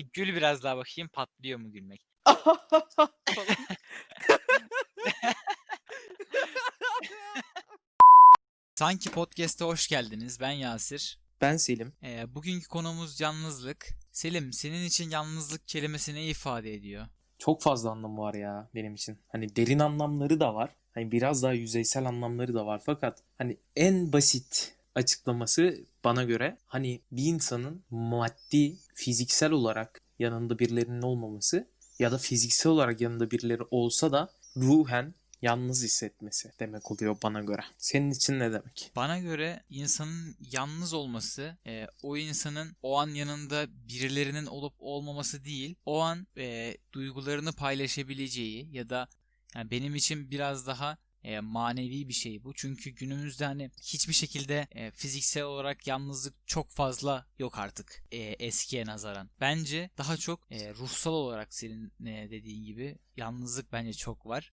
Gül biraz daha bakayım patlıyor mu gülmek? Sanki Podcast'a hoş geldiniz. Ben Yasir. Ben Selim. Ee, bugünkü konumuz yalnızlık. Selim, senin için yalnızlık kelimesi ne ifade ediyor? Çok fazla anlamı var ya benim için. Hani derin anlamları da var. Hani biraz daha yüzeysel anlamları da var. Fakat hani en basit açıklaması bana göre hani bir insanın maddi, fiziksel olarak yanında birilerinin olmaması ya da fiziksel olarak yanında birileri olsa da ruhen yalnız hissetmesi demek oluyor bana göre. Senin için ne demek? Bana göre insanın yalnız olması, e, o insanın o an yanında birilerinin olup olmaması değil, o an e, duygularını paylaşabileceği ya da yani benim için biraz daha e, manevi bir şey bu. Çünkü günümüzde hani hiçbir şekilde e, fiziksel olarak yalnızlık çok fazla yok artık e, eskiye nazaran. Bence daha çok e, ruhsal olarak senin e, dediğin gibi yalnızlık bence çok var.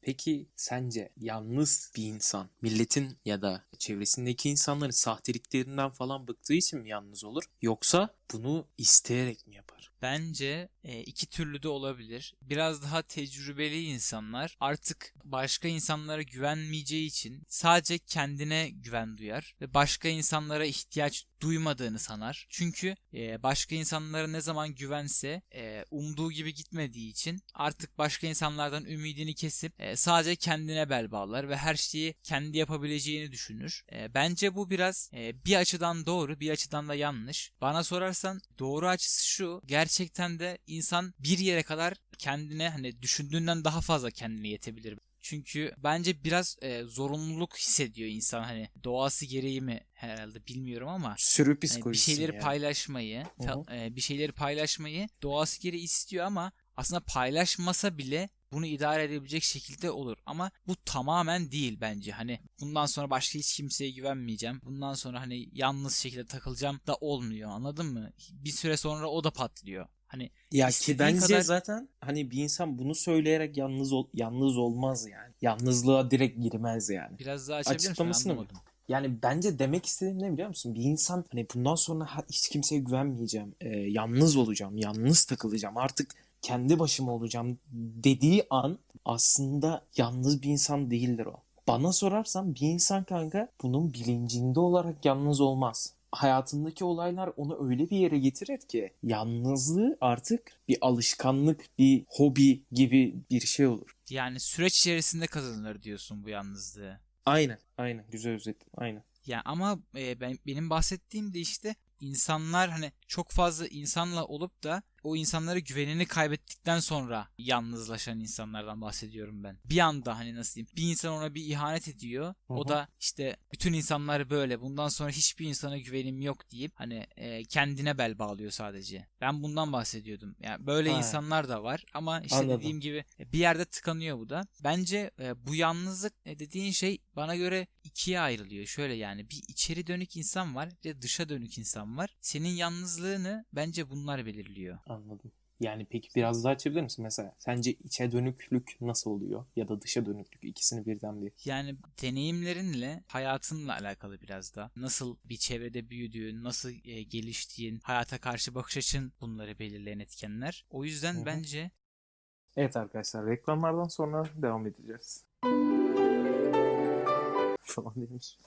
Peki sence yalnız bir insan milletin ya da çevresindeki insanların sahteliklerinden falan bıktığı için mi yalnız olur? Yoksa bunu isteyerek mi yapar? Bence e, iki türlü de olabilir. Biraz daha tecrübeli insanlar artık başka insanlara güvenmeyeceği için sadece kendine güven duyar ve başka insanlara ihtiyaç duymadığını sanar. Çünkü e, başka insanlara ne zaman güvense e, umduğu gibi gitmediği için artık başka insanlardan ümidini kesip e, sadece kendine bel bağlar ve her şeyi kendi yapabileceğini düşünür. E, bence bu biraz e, bir açıdan doğru, bir açıdan da yanlış. Bana sorarsan doğru açısı şu. Gerçekten de insan bir yere kadar kendine hani düşündüğünden daha fazla kendine yetebilir. Çünkü bence biraz e, zorunluluk hissediyor insan hani doğası gereği mi herhalde bilmiyorum ama Sürü hani bir psikolojisi şeyleri yani. paylaşmayı, ta- e, bir şeyleri paylaşmayı doğası gereği istiyor ama aslında paylaşmasa bile bunu idare edebilecek şekilde olur. Ama bu tamamen değil bence. Hani bundan sonra başka hiç kimseye güvenmeyeceğim. Bundan sonra hani yalnız şekilde takılacağım da olmuyor. Anladın mı? Bir süre sonra o da patlıyor. Hani Ya ki bence kadar- zaten hani bir insan bunu söyleyerek yalnız ol, yalnız olmaz yani. Yalnızlığa direkt girmez yani. biraz daha Açıklamasını mı? Yani bence demek istediğim ne biliyor musun? Bir insan hani bundan sonra hiç kimseye güvenmeyeceğim. e, yalnız olacağım. Yalnız takılacağım. Artık kendi başıma olacağım dediği an aslında yalnız bir insan değildir o. Bana sorarsan bir insan kanka bunun bilincinde olarak yalnız olmaz. Hayatındaki olaylar onu öyle bir yere getirir ki yalnızlığı artık bir alışkanlık, bir hobi gibi bir şey olur. Yani süreç içerisinde kazanılır diyorsun bu yalnızlığı. Aynen, aynen. Güzel özetledin. Aynen. Ya ama e, ben benim bahsettiğim de işte insanlar hani çok fazla insanla olup da o insanlara güvenini kaybettikten sonra yalnızlaşan insanlardan bahsediyorum ben. Bir anda hani nasıl diyeyim bir insan ona bir ihanet ediyor. Hı O hı. da işte bütün insanlar böyle bundan sonra hiçbir insana güvenim yok deyip hani e, kendine bel bağlıyor sadece. Ben bundan bahsediyordum. Yani böyle Ha. insanlar da var ama işte Anladım. dediğim gibi e, bir yerde tıkanıyor bu da. Bence e, bu yalnızlık e, dediğin şey bana göre ikiye ayrılıyor. Şöyle yani bir içeri dönük insan var bir de dışa dönük insan var. Senin yalnızlığını bence bunlar belirliyor. Anladım. Yani peki biraz daha açabilir misin mesela? Sence içe dönüklük nasıl oluyor? Ya da dışa dönüklük ikisini birden bir. Yani deneyimlerinle, hayatınla alakalı biraz da. Nasıl bir çevrede büyüdüğün, nasıl e, geliştiğin, hayata karşı bakış açın bunları belirleyen etkenler. O yüzden Hı hı. bence Evet arkadaşlar reklamlardan sonra devam edeceğiz. Falan demiş.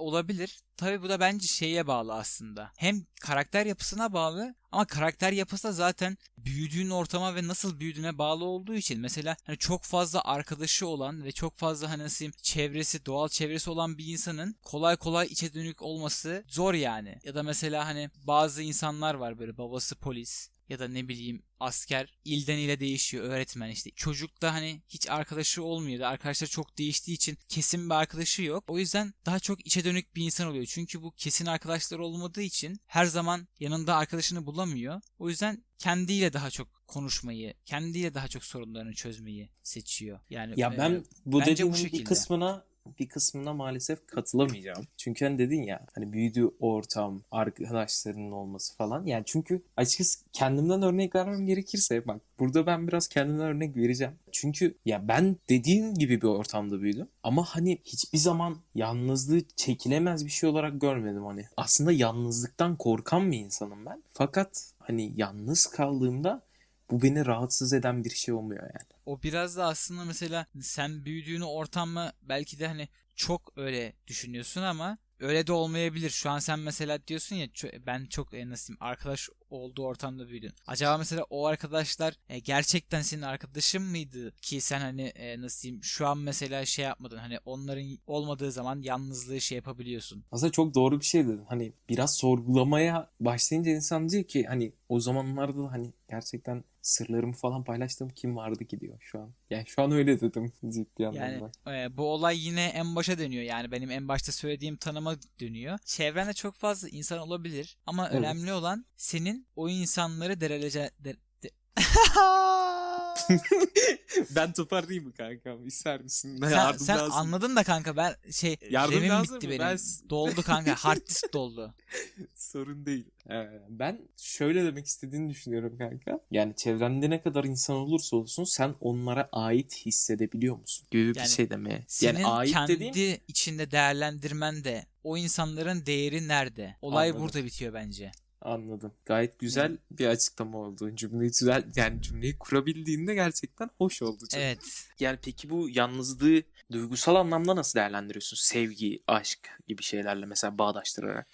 Olabilir. Tabii bu da bence şeye bağlı aslında. Hem karakter yapısına bağlı ama karakter yapısı da zaten büyüdüğün ortama ve nasıl büyüdüğüne bağlı olduğu için mesela hani çok fazla arkadaşı olan ve çok fazla hani nasıl çevresi, doğal çevresi olan bir insanın kolay kolay içe dönük olması zor yani. Ya da mesela hani bazı insanlar var böyle babası polis ya da ne bileyim asker ilden ile değişiyor öğretmen işte. Çocukta hani hiç arkadaşı olmuyor da arkadaşlar çok değiştiği için kesin bir arkadaşı yok. O yüzden daha çok içe dönük bir insan oluyor. Çünkü bu kesin arkadaşlar olmadığı için her zaman yanında arkadaşını bulamıyor. O yüzden kendiyle daha çok konuşmayı kendiyle daha çok sorunlarını çözmeyi seçiyor. Yani Ya e, ben bu bence bu dediğinin bir şekilde. kısmına bir kısmına maalesef katılamayacağım. Çünkü hani dedin ya hani büyüdüğü ortam, arkadaşlarının olması falan. Yani çünkü açıkçası kendimden örnek vermem gerekirse bak burada ben biraz kendimden örnek vereceğim. Çünkü ya ben dediğin gibi bir ortamda büyüdüm. Ama hani hiçbir zaman yalnızlığı çekilemez bir şey olarak görmedim hani. Aslında yalnızlıktan korkan bir insanım ben. Fakat hani yalnız kaldığımda bu beni rahatsız eden bir şey olmuyor yani. O biraz da aslında mesela sen büyüdüğün ortamı belki de hani çok öyle düşünüyorsun ama öyle de olmayabilir. Şu an sen mesela diyorsun ya ben çok e, nasıl diyeyim arkadaş olduğu ortamda büyüdün. Acaba mesela o arkadaşlar e, gerçekten senin arkadaşın mıydı ki sen hani e, nasıl diyeyim şu an mesela şey yapmadın hani onların olmadığı zaman yalnızlığı şey yapabiliyorsun. Aslında çok doğru bir şey dedin. Hani biraz sorgulamaya başlayınca insan diyor ki hani o zamanlarda da hani gerçekten sırlarımı falan paylaştığım kim vardı ki diyor şu an. Yani şu an öyle dedim ciddi Yani anlamda. e, bu olay yine en başa dönüyor. Yani benim en başta söylediğim tanıma dönüyor. Çevrende çok fazla insan olabilir ama Evet. önemli olan senin o insanları derece de, de- ben toparlayayım mı kankam? İster misin? sen, sen anladın da kanka ben şey Yardım remim lazım bitti mı? benim. Ben- Doldu kanka. Hard disk doldu. Sorun değil. Ee, ben şöyle demek istediğini düşünüyorum kanka. Yani çevrende ne kadar insan olursa olsun sen onlara ait hissedebiliyor musun? Gibi bir Yani şey demeye. Senin yani ait kendi dediğim içinde değerlendirmen de o insanların değeri nerede? Olay Anladım. burada bitiyor bence. Anladım. Gayet güzel bir açıklama oldu. Cümleyi güzel yani cümleyi kurabildiğinde gerçekten hoş oldu. Çok. Evet. Yani peki bu yalnızlığı duygusal anlamda nasıl değerlendiriyorsun? Sevgi, aşk gibi şeylerle mesela bağdaştırarak.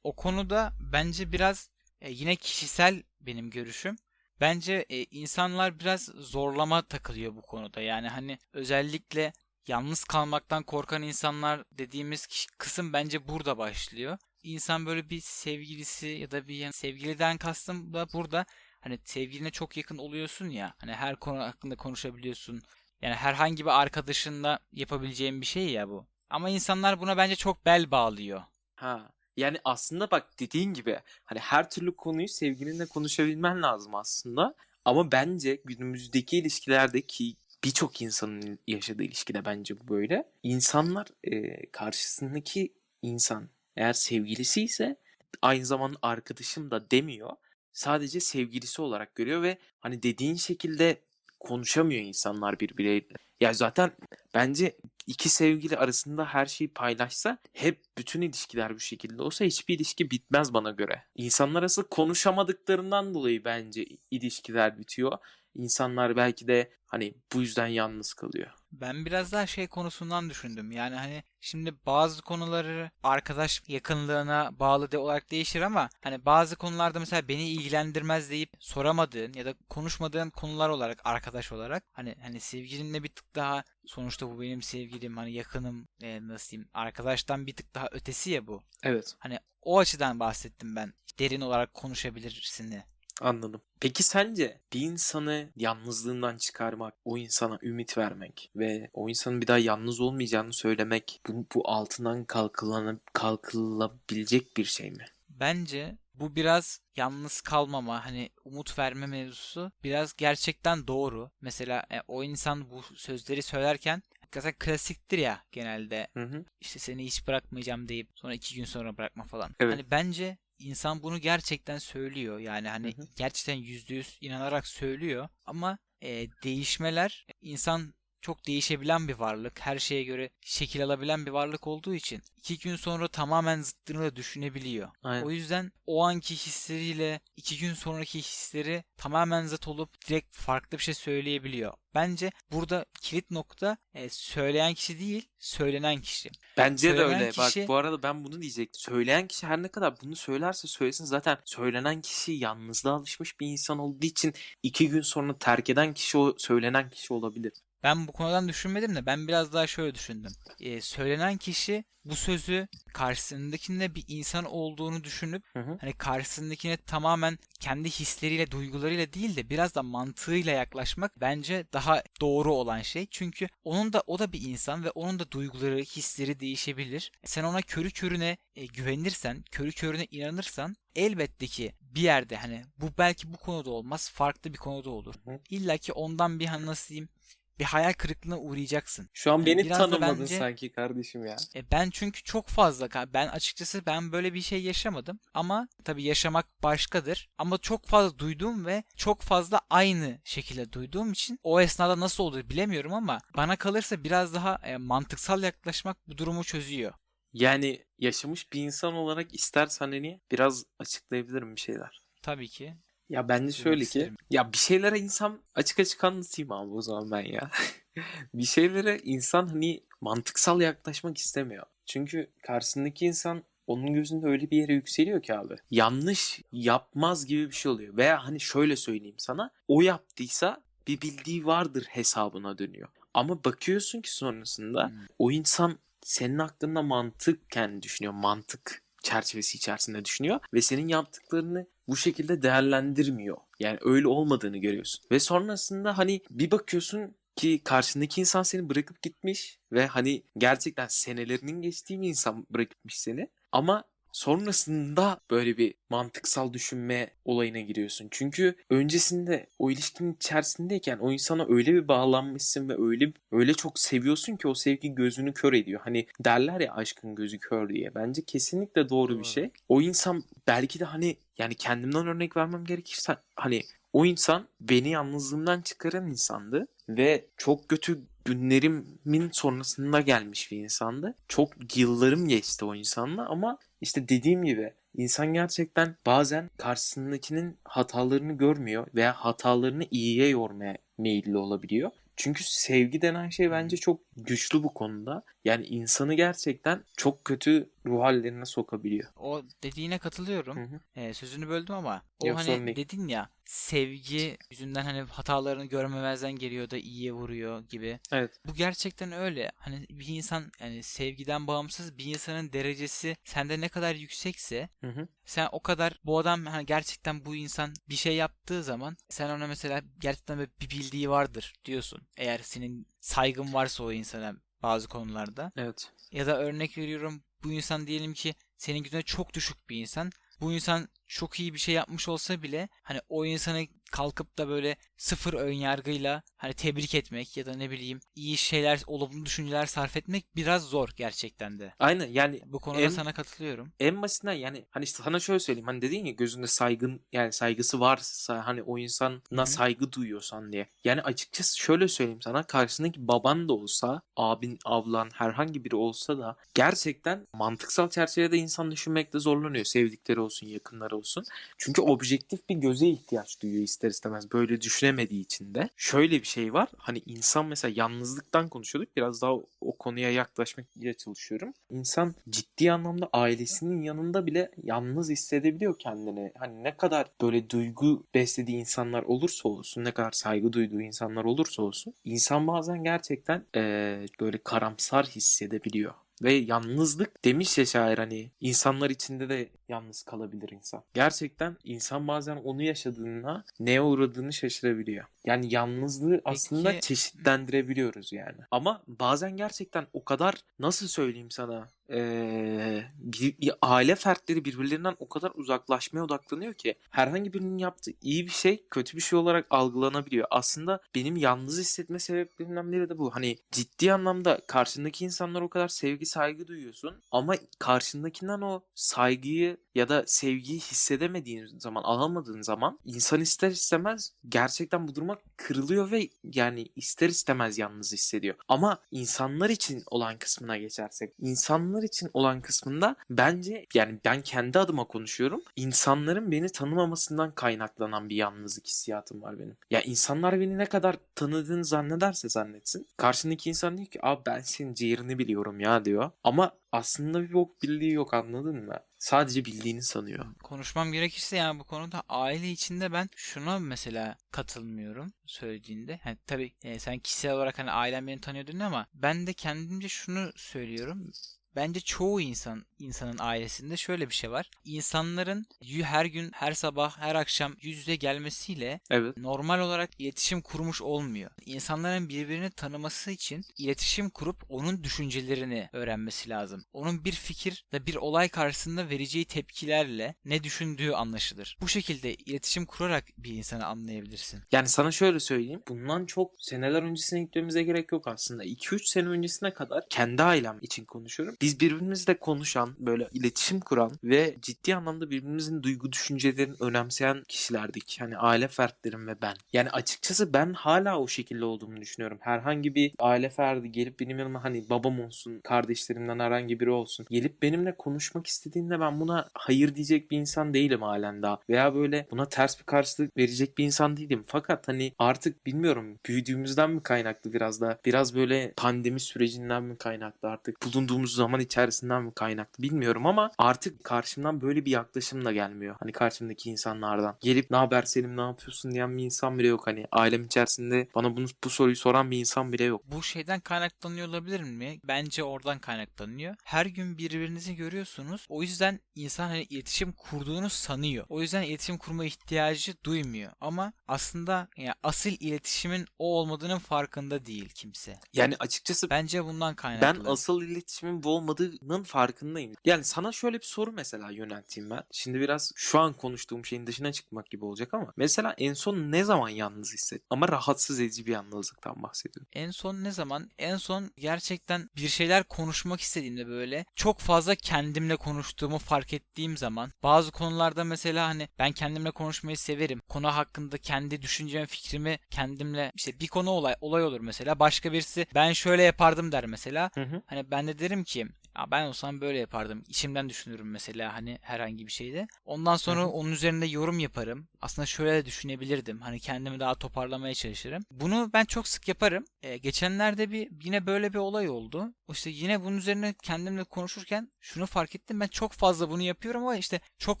O konuda bence biraz e, yine kişisel benim görüşüm. Bence e, insanlar biraz zorlama takılıyor bu konuda. Yani hani özellikle yalnız kalmaktan korkan insanlar dediğimiz kısım bence burada başlıyor. İnsan böyle bir sevgilisi ya da bir yani sevgiliden kastım da burada hani sevgiline çok yakın oluyorsun ya. Hani her konu hakkında konuşabiliyorsun. Yani herhangi bir arkadaşınla yapabileceğin bir şey ya bu. Ama insanlar buna bence çok bel bağlıyor. Ha. Yani aslında bak dediğin gibi hani her türlü konuyu sevgilinle konuşabilmen lazım aslında. Ama bence günümüzdeki ilişkilerdeki birçok insanın yaşadığı ilişkide bence bu böyle. İnsanlar e, karşısındaki insan eğer sevgilisi ise aynı zamanda arkadaşım da demiyor. Sadece sevgilisi olarak görüyor ve hani dediğin şekilde konuşamıyor insanlar birbirleriyle. Ya zaten bence iki sevgili arasında her şeyi paylaşsa hep bütün ilişkiler bu şekilde olsa hiçbir ilişki bitmez bana göre. İnsanlar arası konuşamadıklarından dolayı bence ilişkiler bitiyor. İnsanlar belki de hani bu yüzden yalnız kalıyor. Ben biraz daha şey konusundan düşündüm. Yani hani şimdi bazı konuları arkadaş yakınlığına bağlı de olarak değişir ama hani bazı konularda mesela beni ilgilendirmez deyip soramadığın ya da konuşmadığın konular olarak arkadaş olarak hani hani sevgilinle bir tık daha sonuçta bu benim sevgilim hani yakınım e, nasıl diyeyim arkadaştan bir tık daha ötesi ya bu. Evet. Hani o açıdan bahsettim ben. Derin olarak konuşabilirsin de. Anladım. Peki sence bir insanı yalnızlığından çıkarmak, o insana ümit vermek ve o insanın bir daha yalnız olmayacağını söylemek bu, bu altından kalkılanıp kalkılabilecek bir şey mi? Bence bu biraz yalnız kalmama, hani umut verme mevzusu biraz gerçekten doğru. Mesela e, o insan bu sözleri söylerken zaten klasiktir ya genelde. Hı hı. İşte seni hiç bırakmayacağım deyip sonra iki gün sonra bırakma falan. Evet. Hani bence insan bunu gerçekten söylüyor. Yani hani Hı hı. gerçekten yüzde yüz inanarak söylüyor. Ama e, değişmeler insan çok değişebilen bir varlık. Her şeye göre şekil alabilen bir varlık olduğu için iki gün sonra tamamen zıttını da düşünebiliyor. Aynen. O yüzden o anki hisleriyle iki gün sonraki hisleri tamamen zıt olup direkt farklı bir şey söyleyebiliyor. Bence burada kilit nokta e, söyleyen kişi değil, söylenen kişi. Bence de Söylenen öyle. kişi- Bak bu arada ben bunu diyecektim. Söyleyen kişi her ne kadar bunu söylerse söylesin zaten söylenen kişi yalnızlığa alışmış bir insan olduğu için iki gün sonra terk eden kişi o söylenen kişi olabilir. Ben bu konudan düşünmedim de ben biraz daha şöyle düşündüm. Ee, söylenen kişi bu sözü karşısındakinde bir insan olduğunu düşünüp Hı hı. hani karşısındakine tamamen kendi hisleriyle, duygularıyla değil de biraz da mantığıyla yaklaşmak bence daha doğru olan şey. Çünkü onun da o da bir insan ve onun da duyguları, hisleri değişebilir. Sen ona körü körüne e, güvenirsen, körü körüne inanırsan elbette ki bir yerde hani bu belki bu konuda olmaz, farklı bir konuda olur. İlla ki ondan bir hani nasıl diyeyim bir hayal kırıklığına uğrayacaksın. Şu an Yani beni biraz tanımadın bence- sanki kardeşim ya. E ben çünkü çok fazla ben açıkçası ben böyle bir şey yaşamadım ama tabii yaşamak başkadır ama çok fazla duyduğum ve çok fazla aynı şekilde duyduğum için o esnada nasıl olur bilemiyorum ama bana kalırsa biraz daha e, mantıksal yaklaşmak bu durumu çözüyor. Yani yaşamış bir insan olarak istersen hani biraz açıklayabilirim bir şeyler. Tabii ki. Ya bence şöyle ki ya bir şeylere insan açık açık anlatayım abi o zaman ben ya. bir şeylere insan hani mantıksal yaklaşmak istemiyor. Çünkü karşısındaki insan onun gözünde öyle bir yere yükseliyor ki abi. Yanlış yapmaz gibi bir şey oluyor. Veya hani şöyle söyleyeyim sana. O yaptıysa bir bildiği vardır hesabına dönüyor. Ama bakıyorsun ki sonrasında Hmm. o insan senin hakkında mantıkken düşünüyor. Mantık çerçevesi içerisinde düşünüyor ve senin yaptıklarını bu şekilde değerlendirmiyor. Yani öyle olmadığını görüyorsun. Ve sonrasında hani bir bakıyorsun ki karşındaki insan seni bırakıp gitmiş ve hani gerçekten senelerinin geçtiği bir insan bırakıp gitmiş seni. Ama sonrasında böyle bir mantıksal düşünme olayına giriyorsun. Çünkü öncesinde o ilişkinin içerisindeyken o insana öyle bir bağlanmışsın ve öyle öyle çok seviyorsun ki o sevgi gözünü kör ediyor. Hani derler ya aşkın gözü kör diye. Bence kesinlikle doğru, bir şey. O insan belki de hani yani kendimden örnek vermem gerekirse hani o insan beni yalnızlığımdan çıkaran insandı ve çok kötü günlerimin sonrasında gelmiş bir insandı. Çok yıllarım geçti o insanla ama işte dediğim gibi insan gerçekten bazen karşısındakinin hatalarını görmüyor veya hatalarını iyiye yormaya meyilli olabiliyor. Çünkü sevgi denen şey bence çok güçlü bu konuda. Yani insanı gerçekten çok kötü ruh hallerine sokabiliyor. O dediğine katılıyorum. Hı hı. E, sözünü böldüm ama o Yok, hani dedin ya sevgi yüzünden hani hatalarını görmemezden geliyor da iyiye vuruyor gibi. Evet. Bu gerçekten öyle. Hani bir insan yani sevgiden bağımsız bir insanın derecesi sende ne kadar yüksekse Hı hı. sen o kadar bu adam hani gerçekten bu insan bir şey yaptığı zaman sen ona mesela gerçekten bir bildiği vardır diyorsun. Eğer senin saygın varsa o insana bazı konularda. Evet. Ya da örnek veriyorum bu insan diyelim ki senin gözüne çok düşük bir insan. Bu insan çok iyi bir şey yapmış olsa bile hani o insanı kalkıp da böyle sıfır ön yargıyla hani tebrik etmek ya da ne bileyim iyi şeyler, olumlu düşünceler sarf etmek biraz zor gerçekten de. Aynen yani Bu konuda En- sana katılıyorum. en basitinden yani hani sana şöyle söyleyeyim hani dedin ya gözünde saygın yani saygısı varsa hani o insana Hı. saygı duyuyorsan diye. Yani açıkçası şöyle söyleyeyim sana karşındaki baban da olsa abin ablan herhangi biri olsa da gerçekten mantıksal çerçevede insan düşünmekte zorlanıyor sevdikleri olsun yakınları olsun. Çünkü objektif bir göze ihtiyaç duyuyor ister istemez böyle düşünemediği için de. Şöyle bir şey var hani insan mesela yalnızlıktan konuşuyorduk biraz daha o, konuya yaklaşmaya çalışıyorum. İnsan ciddi anlamda ailesinin yanında bile yalnız hissedebiliyor kendini. Hani ne kadar böyle duygu beslediği insanlar olursa olsun, ne kadar saygı duyduğu insanlar olursa olsun, insan bazen gerçekten eee, böyle karamsar hissedebiliyor. Ve yalnızlık demiş ya şair hani insanlar içinde de yalnız kalabilir insan. Gerçekten insan bazen onu yaşadığında neye uğradığını şaşırabiliyor. Yani yalnızlığı aslında Peki- çeşitlendirebiliyoruz yani. Ama bazen gerçekten o kadar nasıl söyleyeyim sana ee, bir, bir aile fertleri birbirlerinden o kadar uzaklaşmaya odaklanıyor ki herhangi birinin yaptığı iyi bir şey kötü bir şey olarak algılanabiliyor. Aslında benim yalnız hissetme sebeplerimden biri de bu. Hani ciddi anlamda karşındaki insanlar o kadar sevgi saygı duyuyorsun ama karşındakinden o saygıyı ya da sevgiyi hissedemediğin zaman alamadığın zaman insan ister istemez gerçekten bu duruma kırılıyor ve yani ister istemez yalnız hissediyor. Ama insanlar için olan kısmına geçersek insanlar için olan kısmında bence yani ben kendi adıma konuşuyorum. İnsanların beni tanımamasından kaynaklanan bir yalnızlık hissiyatım var benim. Ya insanlar beni ne kadar tanıdığını zannederse zannetsin. Karşındaki insan diyor ki abi ben senin ciğerini biliyorum ya diyor. Ama aslında bir bok bildiği yok anladın mı? Sadece bildiğini sanıyor. Konuşmam gerekirse yani bu konuda aile içinde ben şuna mesela katılmıyorum söylediğinde. Yani tabii e, sen kişisel olarak hani ailem beni tanıyor dedin ama ben de kendimce şunu söylüyorum. bence çoğu insan insanın ailesinde şöyle bir şey var. İnsanların her gün, her sabah, her akşam yüz yüze gelmesiyle Evet. normal olarak iletişim kurmuş olmuyor. İnsanların birbirini tanıması için iletişim kurup onun düşüncelerini öğrenmesi lazım. Onun bir fikir ve bir olay karşısında vereceği tepkilerle ne düşündüğü anlaşılır. Bu şekilde iletişim kurarak bir insanı anlayabilirsin. Yani sana şöyle söyleyeyim. Bundan çok seneler öncesine gitmemize gerek yok aslında. 2-3 sene öncesine kadar kendi ailem için konuşuyorum. Biz birbirimizle konuşan, böyle iletişim kuran ve ciddi anlamda birbirimizin duygu düşüncelerini önemseyen kişilerdik. Hani aile fertlerim ve ben. Yani açıkçası ben hala o şekilde olduğumu düşünüyorum. Herhangi bir aile ferdi gelip benim yanıma hani babam olsun, kardeşlerimden herhangi biri olsun. Gelip benimle konuşmak istediğinde ben buna hayır diyecek bir insan değilim halen daha. Veya böyle buna ters bir karşılık verecek bir insan değilim. Fakat hani artık bilmiyorum büyüdüğümüzden mi kaynaklı biraz da biraz böyle pandemi sürecinden mi kaynaklı artık bulunduğumuz zaman içerisinden mi kaynaklı bilmiyorum ama artık karşımdan böyle bir yaklaşım da gelmiyor. Hani karşımdaki insanlardan. Gelip ne haber Selim ne yapıyorsun diyen bir insan bile yok. Hani ailem içerisinde bana bunu bu soruyu soran bir insan bile yok. Bu şeyden kaynaklanıyor olabilir mi? Bence oradan kaynaklanıyor. Her gün birbirinizi görüyorsunuz. O yüzden insan hani iletişim kurduğunu sanıyor. O yüzden iletişim kurma ihtiyacı duymuyor. Ama aslında yani asıl iletişimin o olmadığının farkında değil kimse. Yani açıkçası Bence bundan Ben kaynaklı. asıl iletişimin bu olmadığının farkındayım. Yani sana şöyle bir soru mesela yönelteyim ben. Şimdi biraz şu an konuştuğum şeyin dışına çıkmak gibi olacak ama. Mesela en son ne zaman yalnız hissettin? Ama rahatsız edici bir yalnızlıktan bahsediyorum. En son ne zaman? En son gerçekten bir şeyler konuşmak istediğimde böyle çok fazla kendimle konuştuğumu fark ettiğim zaman bazı konularda mesela hani ben kendimle konuşmayı severim. Konu hakkında kendi düşüncemi, fikrimi kendimle işte bir konu olay olay olur mesela. Başka birisi ben şöyle yapardım der mesela. Hı hı. Hani ben de derim ki ya ben olsam böyle yapardım. İçimden düşünürüm mesela hani herhangi bir şeyde. Ondan sonra onun üzerinde yorum yaparım. Aslında şöyle de düşünebilirdim. Hani kendimi daha toparlamaya çalışırım. Bunu ben çok sık yaparım. Ee, geçenlerde bir yine böyle bir olay oldu. İşte yine bunun üzerine kendimle konuşurken şunu fark ettim. Ben çok fazla bunu yapıyorum ama işte çok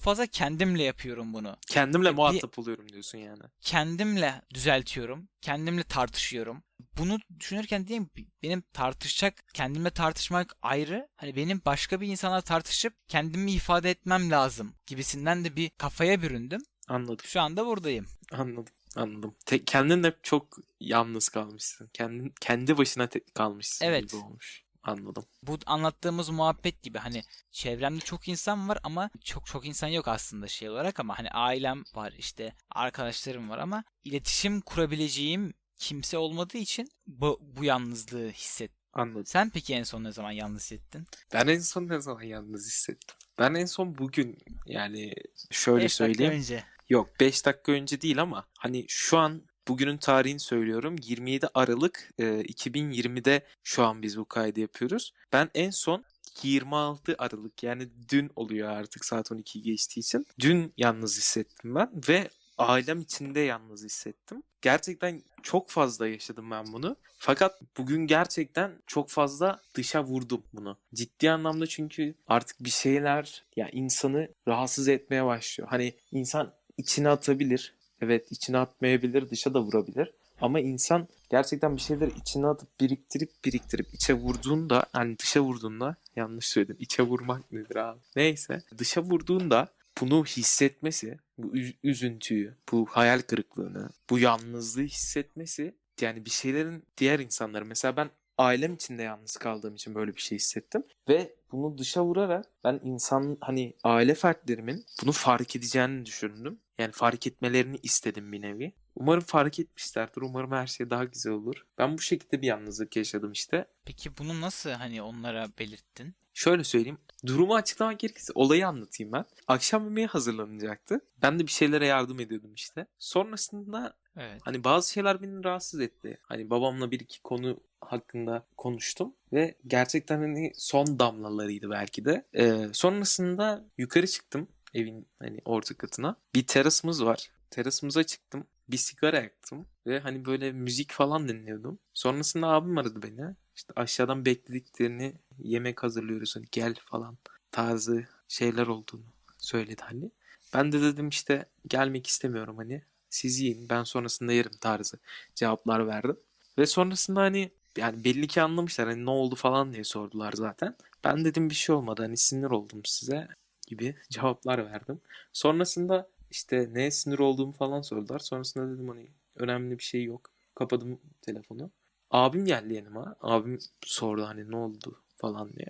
fazla kendimle yapıyorum bunu. Kendimle Bir- muhatap oluyorum diyorsun yani. Kendimle düzeltiyorum. Kendimle tartışıyorum. Bunu düşünürken diyeyim benim tartışacak, kendimle tartışmak ayrı. Hani benim başka bir insana tartışıp kendimi ifade etmem lazım gibisinden de bir kafaya büründüm. Anladım. Şu anda buradayım. Anladım. Anladım. Te- kendinle çok yalnız kalmışsın. Kendin, kendi başına te- kalmışsın Evet. gibi olmuş. Anladım. Bu anlattığımız muhabbet gibi hani çevremde çok insan var ama çok çok insan yok aslında şey olarak ama hani ailem var işte arkadaşlarım var ama iletişim kurabileceğim kimse olmadığı için bu, bu yalnızlığı hissettim. Anladım. Sen peki en son ne zaman yalnız hissettin? Ben en son ne zaman yalnız hissettim? Ben en son bugün yani şöyle Beş dakika söyleyeyim. önce. Yok 5 dakika önce değil ama hani şu an bugünün tarihini söylüyorum. 27 Aralık e, 2020'de şu an biz bu kaydı yapıyoruz. Ben en son 26 Aralık yani dün oluyor artık saat 12 geçtiği için. Dün yalnız hissettim ben ve ailem içinde yalnız hissettim. Gerçekten çok fazla yaşadım ben bunu. Fakat bugün gerçekten çok fazla dışa vurdum bunu. Ciddi anlamda çünkü artık bir şeyler ya insanı rahatsız etmeye başlıyor. Hani insan içine atabilir. Evet içine atmayabilir, dışa da vurabilir. Ama insan gerçekten bir şeyleri içine atıp biriktirip biriktirip içe vurduğunda hani dışa vurduğunda yanlış söyledim. İçe vurmak nedir abi? Neyse. Dışa vurduğunda bunu hissetmesi, bu üz- üzüntüyü, bu hayal kırıklığını, bu yalnızlığı hissetmesi yani bir şeylerin diğer insanları mesela ben ailem içinde yalnız kaldığım için böyle bir şey hissettim ve bunu dışa vurarak ben insan hani aile fertlerimin bunu fark edeceğini düşündüm. Yani fark etmelerini istedim bir nevi. Umarım fark etmişlerdir. Umarım her şey daha güzel olur. Ben bu şekilde bir yalnızlık yaşadım işte. Peki bunu nasıl hani onlara belirttin? Şöyle söyleyeyim. Durumu açıklamak gerekirse olayı anlatayım ben. Akşam yemeğe hazırlanacaktı. Ben de bir şeylere yardım ediyordum işte. Sonrasında Evet. Hani bazı şeyler beni rahatsız etti. Hani babamla bir iki konu hakkında konuştum ve gerçekten hani son damlalarıydı belki de. Ee, sonrasında yukarı çıktım evin hani orta katına. Bir terasımız var. Terasımıza çıktım. Bir sigara yaktım ve hani böyle müzik falan dinliyordum. Sonrasında abim aradı beni. İşte aşağıdan beklediklerini yemek hazırlıyoruz hani gel falan tarzı şeyler olduğunu söyledi hani. Ben de dedim işte gelmek istemiyorum hani siz yiyin ben sonrasında yerim tarzı cevaplar verdim. Ve sonrasında hani yani belli ki anlamışlar hani ne oldu falan diye sordular zaten. Ben dedim bir şey olmadı hani sinir oldum size gibi cevaplar verdim. Sonrasında işte neye sinir olduğumu falan sordular. Sonrasında dedim hani önemli bir şey yok. Kapadım telefonu. Abim geldi yanıma. Abim sordu hani ne oldu falan diye.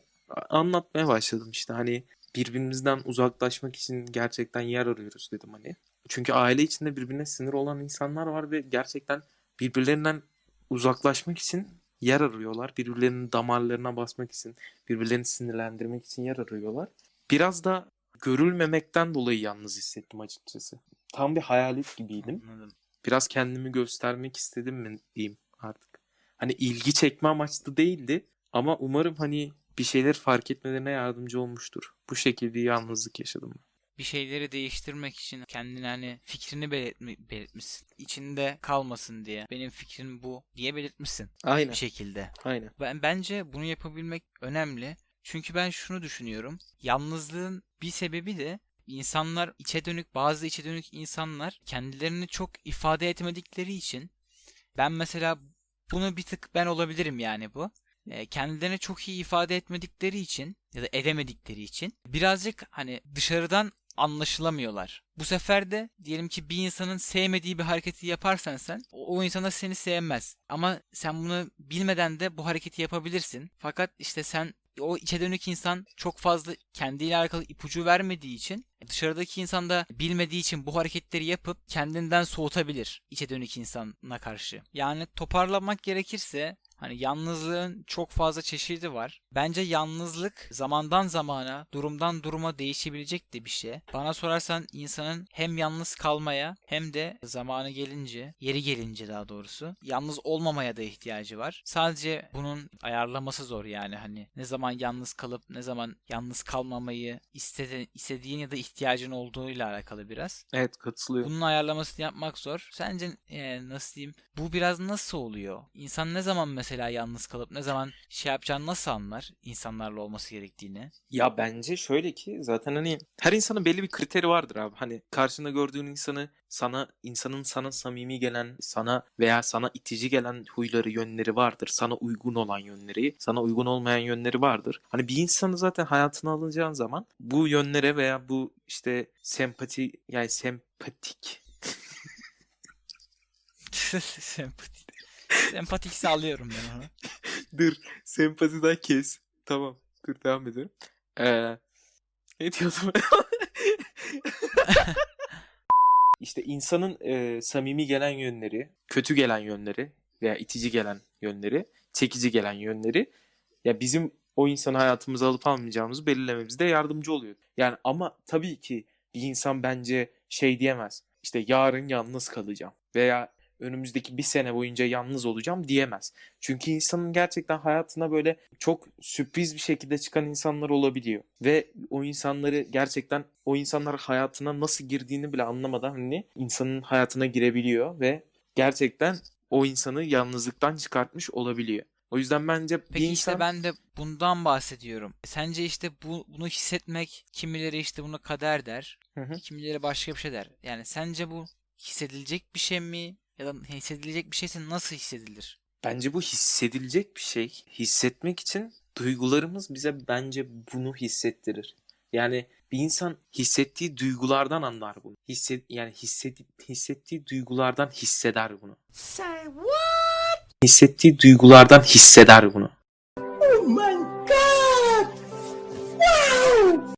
Anlatmaya başladım işte hani birbirimizden uzaklaşmak için gerçekten yer arıyoruz dedim hani. Çünkü aile içinde birbirine sinir olan insanlar var ve gerçekten birbirlerinden uzaklaşmak için yer arıyorlar. Birbirlerinin damarlarına basmak için, birbirlerini sinirlendirmek için yer arıyorlar. Biraz da görülmemekten dolayı yalnız hissettim açıkçası. Tam bir hayalet gibiydim. Anladım. Biraz kendimi göstermek istedim mi diyeyim artık. Hani ilgi çekme amaçlı değildi ama umarım hani bir şeyler fark etmelerine yardımcı olmuştur. Bu şekilde yalnızlık yaşadım. bir şeyleri değiştirmek için kendine hani fikrini belirtmi, belirtmişsin. İçinde kalmasın diye. Benim fikrim bu diye belirtmişsin Aynen, bir şekilde. aynen. Ben bence bunu yapabilmek önemli. Çünkü ben şunu düşünüyorum. Yalnızlığın bir sebebi de insanlar içe dönük, bazı içe dönük insanlar kendilerini çok ifade etmedikleri için ben mesela bunu bir tık ben olabilirim yani bu. E, kendilerini çok iyi ifade etmedikleri için ya da edemedikleri için birazcık hani dışarıdan anlaşılamıyorlar. Bu sefer de diyelim ki bir insanın sevmediği bir hareketi yaparsan sen o, o insan da seni sevmez. Ama sen bunu bilmeden de bu hareketi yapabilirsin. Fakat işte sen o içe dönük insan çok fazla kendiyle alakalı ipucu vermediği için dışarıdaki insan da bilmediği için bu hareketleri yapıp kendinden soğutabilir içe dönük insana karşı. Yani toparlamak gerekirse Hani yalnızlığın çok fazla çeşidi var. Bence yalnızlık zamandan zamana, durumdan duruma değişebilecek de bir şey. Bana sorarsan insanın hem yalnız kalmaya hem de zamanı gelince, yeri gelince daha doğrusu yalnız olmamaya da ihtiyacı var. Sadece bunun ayarlaması zor yani hani ne zaman yalnız kalıp ne zaman yalnız kalmamayı istedi, istediğin ya da olduğuyla alakalı biraz. Evet katılıyorum. Bunun ayarlamasını yapmak zor. Sence e, nasıl diyeyim? Bu biraz nasıl oluyor? İnsan ne zaman mesela yalnız kalıp ne zaman şey yapacağını nasıl anlar insanlarla olması gerektiğini? Ya bence şöyle ki zaten hani her insanın belli bir kriteri vardır abi. Hani karşında gördüğün insanı sana insanın sana samimi gelen, sana veya sana itici gelen huyları, yönleri vardır. Sana uygun olan yönleri, sana uygun olmayan yönleri vardır. Hani bir insanı zaten hayatına alacağın zaman bu yönlere veya bu işte sempati yani sempatik Sempatik. Sempatik sağlıyorum ben ona. Dur sempatiden kes. Tamam dur devam ediyorum. Ee, ne diyordum? işte insanın e, samimi gelen yönleri, kötü gelen yönleri veya itici gelen yönleri, çekici gelen yönleri ya bizim o insanı hayatımıza alıp almayacağımızı belirlememizde yardımcı oluyor. Yani ama tabii ki bir insan bence şey diyemez. İşte yarın yalnız kalacağım veya önümüzdeki bir sene boyunca yalnız olacağım diyemez. Çünkü insanın gerçekten hayatına böyle çok sürpriz bir şekilde çıkan insanlar olabiliyor. Ve o insanları gerçekten o insanlar hayatına nasıl girdiğini bile anlamadan hani insanın hayatına girebiliyor ve gerçekten o insanı yalnızlıktan çıkartmış olabiliyor. O yüzden bence bir Peki insan işte ben de bundan bahsediyorum. Sence işte bu, bunu hissetmek kimileri işte buna kader der. Hı hı. Kimileri başka bir şey der. Yani sence bu hissedilecek bir şey mi? Ya da hissedilecek bir şeyse nasıl hissedilir? Bence bu hissedilecek bir şey. Hissetmek için duygularımız bize bence bunu hissettirir. Yani bir insan hissettiği duygulardan anlar bunu. Hisset yani hissedip hissettiği duygulardan hisseder bunu. Say what? Hissettiği duygulardan hisseder bunu. Oh my god! Wow!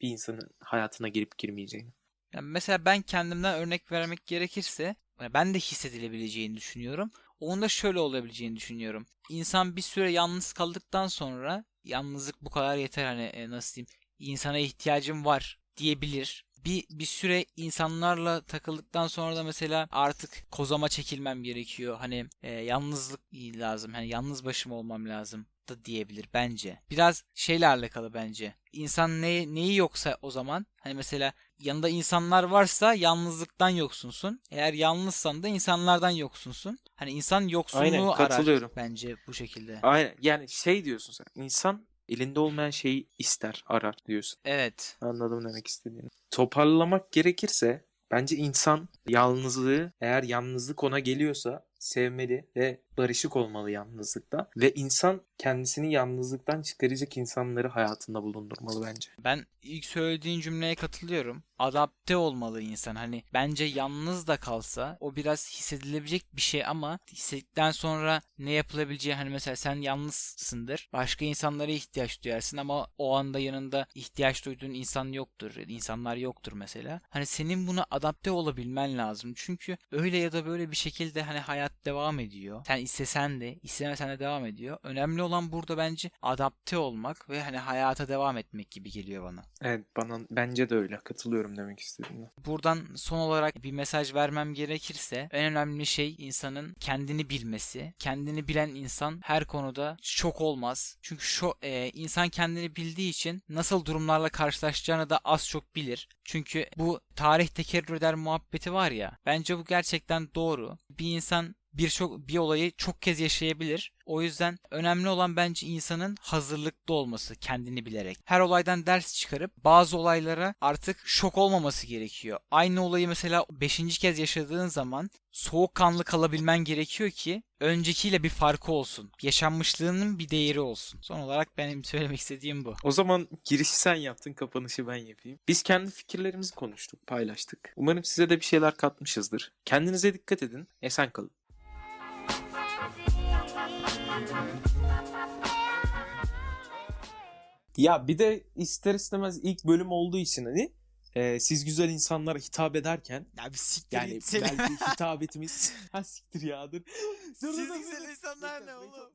Bir insanın hayatına girip girmeyeceğini. Yani mesela ben kendimden örnek vermek gerekirse ben de hissedilebileceğini düşünüyorum. Onun da şöyle olabileceğini düşünüyorum. İnsan bir süre yalnız kaldıktan sonra yalnızlık bu kadar yeter hani e, nasıl diyeyim insana ihtiyacım var diyebilir. Bir, bir süre insanlarla takıldıktan sonra da mesela artık kozama çekilmem gerekiyor. Hani e, yalnızlık lazım. Hani yalnız başıma olmam lazım da diyebilir bence. Biraz şeyle alakalı bence. İnsan ne, neyi yoksa o zaman hani mesela yanında insanlar varsa yalnızlıktan yoksunsun. Eğer yalnızsan da insanlardan yoksunsun. Hani insan yoksunluğu Aynen, arar katılıyorum. bence bu şekilde. Aynen yani şey diyorsun sen. İnsan elinde olmayan şeyi ister, arar diyorsun. Evet. Anladım demek istediğini. Toparlamak gerekirse bence insan yalnızlığı eğer yalnızlık ona geliyorsa sevmeli ve barışık olmalı yalnızlıkta ve insan kendisini yalnızlıktan çıkaracak insanları hayatında bulundurmalı bence. Ben ilk söylediğin cümleye katılıyorum. Adapte olmalı insan. Hani bence yalnız da kalsa o biraz hissedilebilecek bir şey ama hissettikten sonra ne yapılabileceği hani mesela sen yalnızsındır. Başka insanlara ihtiyaç duyarsın ama o anda yanında ihtiyaç duyduğun insan yoktur. insanlar yoktur mesela. Hani senin buna adapte olabilmen lazım. Çünkü öyle ya da böyle bir şekilde hani hayat devam ediyor. Sen istesen de istemesen de devam ediyor. Önemli olan burada bence adapte olmak ve hani hayata devam etmek gibi geliyor bana. Evet bana bence de öyle katılıyorum demek istediğine. Buradan son olarak bir mesaj vermem gerekirse en önemli şey insanın kendini bilmesi. Kendini bilen insan her konuda şok olmaz. Çünkü şu e, insan kendini bildiği için nasıl durumlarla karşılaşacağını da az çok bilir. Çünkü bu tarih tekerrür eder muhabbeti var ya. Bence bu gerçekten doğru. Bir insan birçok bir olayı çok kez yaşayabilir. O yüzden önemli olan bence insanın hazırlıklı olması kendini bilerek. Her olaydan ders çıkarıp bazı olaylara artık şok olmaması gerekiyor. Aynı olayı mesela 5. kez yaşadığın zaman soğukkanlı kalabilmen gerekiyor ki öncekiyle bir farkı olsun. Yaşanmışlığının bir değeri olsun. Son olarak benim söylemek istediğim bu. O zaman girişi sen yaptın, kapanışı ben yapayım. Biz kendi fikirlerimizi konuştuk, paylaştık. Umarım size de bir şeyler katmışızdır. Kendinize dikkat edin, esen kalın. Ya bir de ister istemez ilk bölüm olduğu için hani e, siz güzel insanlara hitap ederken Ya bir siktir yani belki hitabetimiz ha siktir ya dur. Siz güzel insanlar ne oğlum?